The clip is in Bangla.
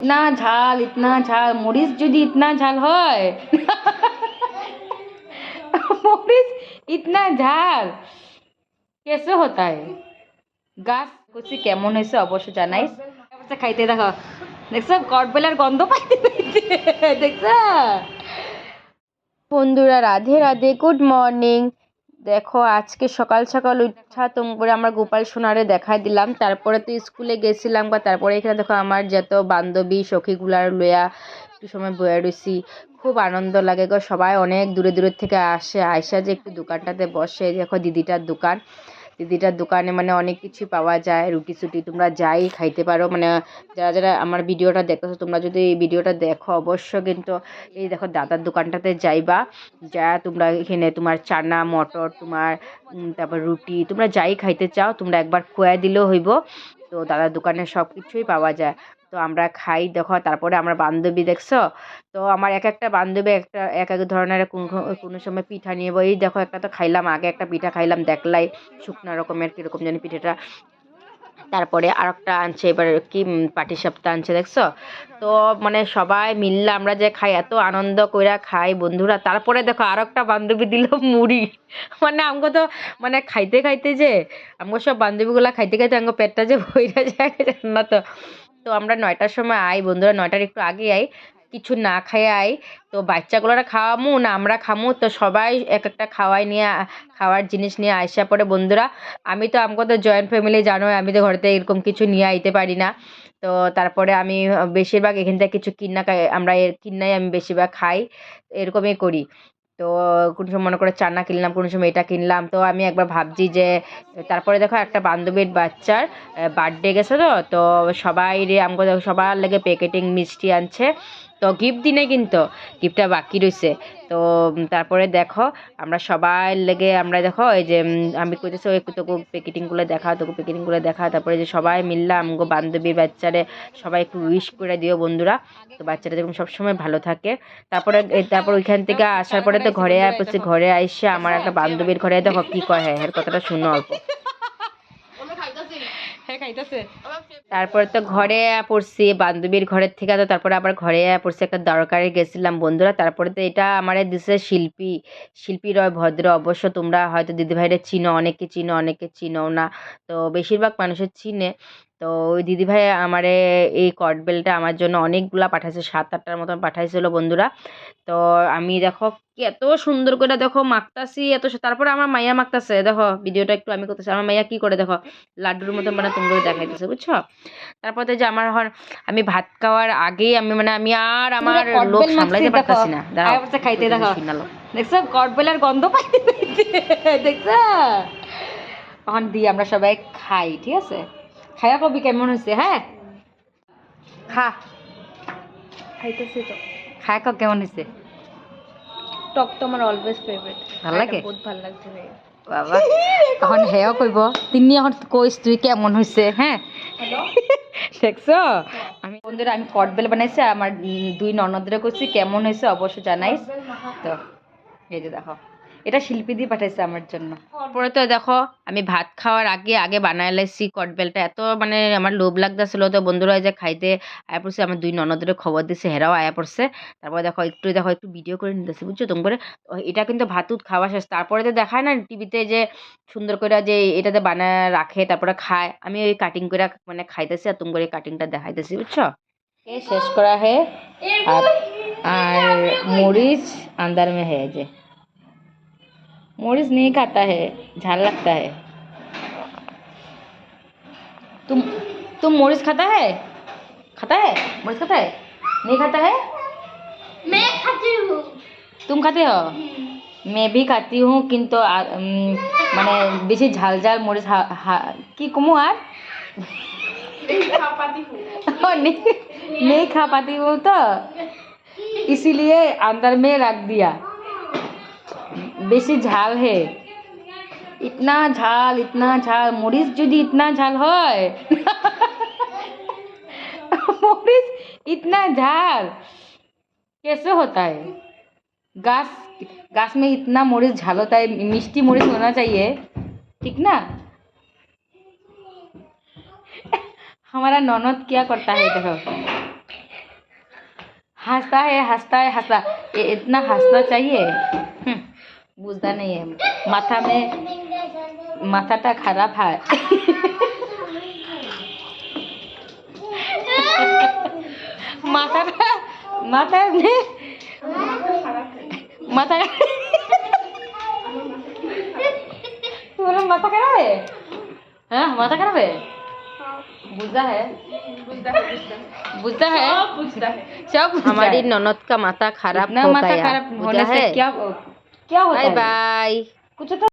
ইতনা ঝাল ইতনা ঝাল, মরিচ যদি ইতনা ঝাল হয়। মরিচ ইতনা ঝাল। কেসে হতায় গাছ কুচি কেমন হয়েছে অবশ্য জানাইস খাইতে দেখো। দেখছ কটবেলার গন্ধ পাইতে পাইতে। বন্ধুরা, রাধে রাধে গুড মর্নিং দেখো, আজকে সকাল সকাল উঠা তোম করে আমার গোপাল সোনারে দেখাই দিলাম। তারপরে তো স্কুলে গেছিলাম, বা তারপরে এখানে দেখো আমার যত বান্ধবী, সখীগুলার লোয়া একটু সময় বয়ে রয়েছি খুব আনন্দ লাগে গো, সবাই অনেক দূরে দূরের থেকে আসে আয়সা যে একটু দোকানটাতে বসে, দেখো দিদিটার দোকান। দিদিটার দোকানে মানে অনেক কিছু পাওয়া যায়, রুটি সুটি তোমরা যাই খাইতে পারো। মানে যারা যারা আমার ভিডিওটা দেখতেছো, তোমরা যদি এই ভিডিওটা দেখো অবশ্য কিন্তু এই দেখো দাদার দোকানটাতে যাইবা। যা তোমরা এখানে তোমার চানা, মটর, তোমার তারপর রুটি, তোমরা যাই খাইতে চাও, তোমরা একবার খোয়াই দিলেও হইব। তো দাদার দোকানে সব কিছুই পাওয়া যায়। তো আমরা খাই। দেখো, তারপরে আমার বান্ধবী, দেখছ? তো আমার এক একটা বান্ধবী একটা, এক এক ধরনের কোন সময় পিঠা নিয়ে বই। দেখো, একটা তো খাইলাম, আগে একটা পিঠা খাইলাম, দেখলাই শুকনো রকমের কীরকম জানি পিঠাটা। তারপরে আর একটা আনছে, এবার কি পাটি সাপ্তা আনছে, দেখছ? তো মানে সবাই মিললে আমরা যে খাই, এত আনন্দ কইরা খাই বন্ধুরা। তারপরে দেখো আর একটা বান্ধবী দিল মুড়ি। মানে আমাকে তো মানে খাইতে খাইতে যে আমাকে সব বান্ধবীগুলা খাইতে খাইতে আমাকে পেটটা যে ভইরা যায় না তো? তো আমরা নয়টার সময় আই, বন্ধুরা নয়টার একটু আগে আই। কিছু না খাই আই। তো বাচ্চাগুলোরা খাওয়ামু, না আমরা খামু। তো সবাই এক একটা খাওয়াই নিয়ে, খাওয়ার জিনিস নিয়ে আইসা পরে বন্ধুরা, আমি তো আমাকে তো জয়েন্ট ফ্যামিলি জানো আমি তো ঘরেতে এরকম কিছু নিয়ে আইতে পারি না। তো তারপরে আমি বেশিরভাগ এখান থেকে কিছু কিনা আমরা কিনাই আমি বেশিরভাগ খাই, এরকমই করি। তো কোনো সময় মনে করে চানা কিনলাম, কোনো সময় এটা কিনলাম। তো আমি একবার ভাবছি যে, তারপরে দেখো একটা বান্ধবীর বাচ্চার বার্থডে গেছে তো তো সবাই রে আমাকে সবার লেগে প্যাকেটিং মিষ্টি আনছে। তো গিফট দিনে কিন্তু গিফটটা বাকি রয়েছে তো তারপরে দেখো, আমরা সবাই লেগে আমরা দেখো, এই যে আমি কইতেছি ওই তোকে প্যাকেটিংগুলো দেখা, তোকে প্যাকেটিংগুলো দেখা, তারপরে যে সবাই মিললাম, আমগো বান্ধবী বাচ্চারে সবাই একটু উইশ করে দিও বন্ধুরা। তো বাচ্চারা যেরকম সবসময় ভালো থাকে। তারপরে তারপর ওইখান থেকে আসার পরে তো ঘরে পড়ছি ঘরে আইসে আমার একটা বান্ধবীর ঘরে দেখো কি কয় হ্যাঁ এর কথাটা শুনো অল্প। তারপরে তো ঘরে পড়ছি, বান্ধবীর ঘরের থেকে তো তারপরে আবার ঘরে পড়ছি, একটা দরকারে গেছিলাম বন্ধুরা, তারপরে তো এটা আমার দিছে শিল্পী। শিল্পী রয় ভদ্র, অবশ্য তোমরা হয়তো দিদিভাইরা চিনো অনেকে চিনো অনেকে চিনো না, তো বেশিরভাগ মানুষের চিনে। তো ওই দিদিভাই আমারে এই কটবেলটা আমার জন্য অনেকগুলা পাঠাইছে সাত আটটার মতন পাঠাইছিল বন্ধুরা। তো আমি দেখো এত সুন্দর করে দেখো মাখতাছি এত তারপরে আমার মাইয়া মাখতাছে দেখো ভিডিওটা একটু আমি করতেছি আমার মাইয়া কি করে দেখো লাড্ডুর মতন মানে তুমি দেখাইতেছে বুঝছ? তারপর যে আমার হন আমি ভাত খাওয়ার আগেই আমি মানে আমি আর আমার লোক সামলাইতে। পারতাছি না। খাইতে দেখো। দেখছ? কটবেলার গন্ধ পাইতে পাইতে দেখছ? তখন দিই আমরা সবাই খাই ঠিক আছে? খাইয়া কবি কেমন হয়েছে হ্যাঁ? খা। খাইতেছি তো। খায় কেমন হয়েছে টক তো আমার অলওয়েজ ফেভারিট ভালো লাগে? বহুত ভালো লাগছে বাবা তখন হেও কইব তিনি এখন কইস তুই কেমন হয়েছে হ্যাঁ? দেখছ? আমি বন্ধুরা আমি কটবেল বানাইছি আর আমার দুই ননদরে কইছি কেমন হয়েছে অবশ্যই জানাইস। তো এই যে দেখো। এটা শিল্পী দিয়ে পাঠাইছে আমার জন্য। তারপরে তো দেখো আমি ভাত খাওয়ার আগে আগে বানায় লাইছি কটবেলটা। এত মানে আমার লোভ লাগতেছিল তো বন্ধুরা যে খাইতে আয়া পড়ছে আমার দুই ননদের খবর দিছে হেরাও আয়া পড়ছে। তারপরে দেখো একটু দেখো একটু ভিডিও করে নিতেছে বুঝছ? তুমি করে এটা কিন্তু ভাত উত খাওয়া শেষ। তারপরে তো দেখায় না টিভিতে যে সুন্দর করে যে এটাতে বানায় রাখে তারপরে খায়। আমি ওই কাটিং করে মানে খাইতেছি আর তুমি করে কাটিংটা দেখাইতেছি বুঝছ? শেষ করা হে। আর আর মরিচ আন্দার মে হয়ে যে। मरीच नहीं खाता है झाल लगता है तुम तुम मरीच खाता है खाता है मरीच खाता है नहीं खाता है मैं खाती हूँ तुम खाते हो मैं भी खाती हूँ কিন্তু আ- উম, মানে বেশি ঝাল ঝাল মরিচ হা- হা- কি কমু আর और नहीं नहीं खा पाती हूँ तो इसीलिए अंदर में रख दिया বেশি ঝাল হে इतना झाल इतना झाल মরিচ যদি इतना झाल হয় मरीच इतना झाल कैसे होता है गाछ गाछ में इतना मरीच झाल होता है मिष्टी मरीच होना चाहिए ठीक ना हमारा ननद क्या करता है देखो हंसता है हंसता है हंसता ये इतना हंसना चाहिए हम्म, बुझता नहीं है माथा में माथा टा खराब है माथा माथा ने माथा बोला माथा खराब है हाँ माथा खराब है বুঝা হ্যাঁ বুঝা হ্যাঁ সব हमारी ननद का माथा खराब हो गया माथा खराब होने से क्या क्या होता बाय है बाय कुछ तो